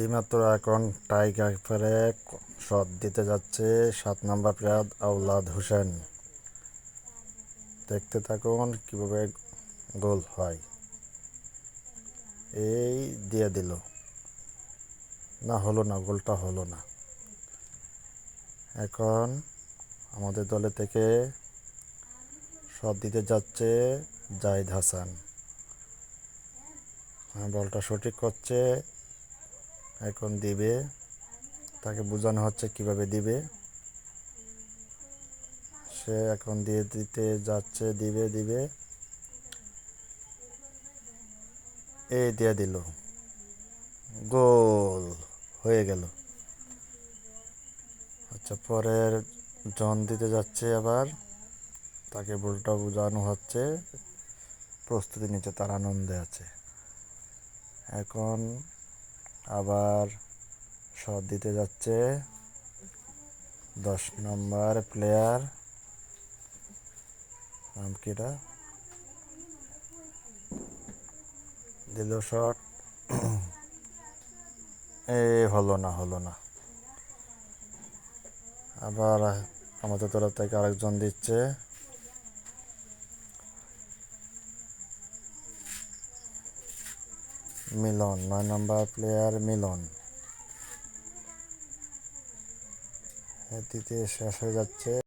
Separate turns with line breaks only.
এইমাত্র এখন টাইগার ফেরে শট দিতে যাচ্ছে সাত নম্বর প্লেয়ার আউলাদ হোসেন। দেখতে থাকুন কীভাবে গোল হয়। এই দিয়ে দিল। না হলো না গোলটা হলো না। এখন আমাদের দলে থেকে শট দিতে যাচ্ছে জাহিদ হাসান। হ্যাঁ, বলটা সঠিক করছে। এখন দিবে। তাকে বোঝানো হচ্ছে কীভাবে দিবে। সে এখন দিয়ে দিতে যাচ্ছে, দিবে দিবে। এ দিয়ে দিল। গোল হয়ে গেল। আচ্ছা পরের জন দিতে যাচ্ছে আবার। তাকে বলটা বোঝানো হচ্ছে। প্রস্তুতি নিচ্ছে, তার আনন্দে আছে। এখন আবার শট দিতে যাচ্ছে। দশ নম্বর প্লেয়ার নাম কিটা দিল শট। এ, হলো না হলো না। আবার আমাদের তরফ থেকে আরেকজন দিচ্ছে। মিলন নয় নম্বর প্লেয়ার মিলন। এটিতে শেষ হয়ে যাচ্ছে।